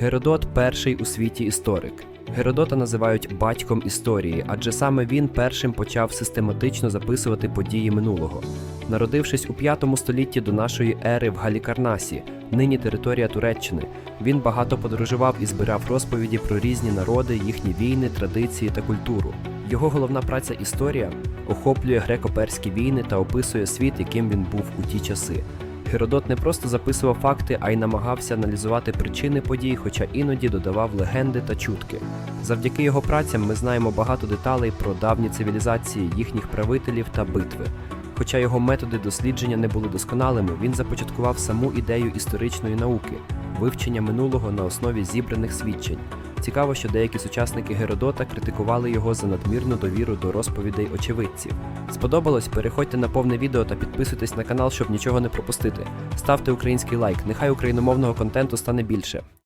Геродот перший у світі історик. Геродота називають батьком історії, адже саме він першим почав систематично записувати події минулого. Народившись у 5 столітті до нашої ери в Галікарнасі, нині територія Туреччини, він багато подорожував і збирав розповіді про різні народи, їхні війни, традиції та культуру. Його головна праця історія охоплює греко-перські війни та описує світ, яким він був у ті часи. Геродот не просто записував факти, а й намагався аналізувати причини подій, хоча іноді додавав легенди та чутки. Завдяки його працям ми знаємо багато деталей про давні цивілізації, їхніх правителів та битви. Хоча його методи дослідження не були досконалими, він започаткував саму ідею історичної науки вивчення минулого на основі зібраних свідчень. Цікаво, що деякі сучасники Геродота критикували його за надмірну довіру до розповідей очевидців. Сподобалось? Переходьте на повне відео та підписуйтесь на канал, щоб нічого не пропустити. Ставте український лайк, нехай україномовного контенту стане більше.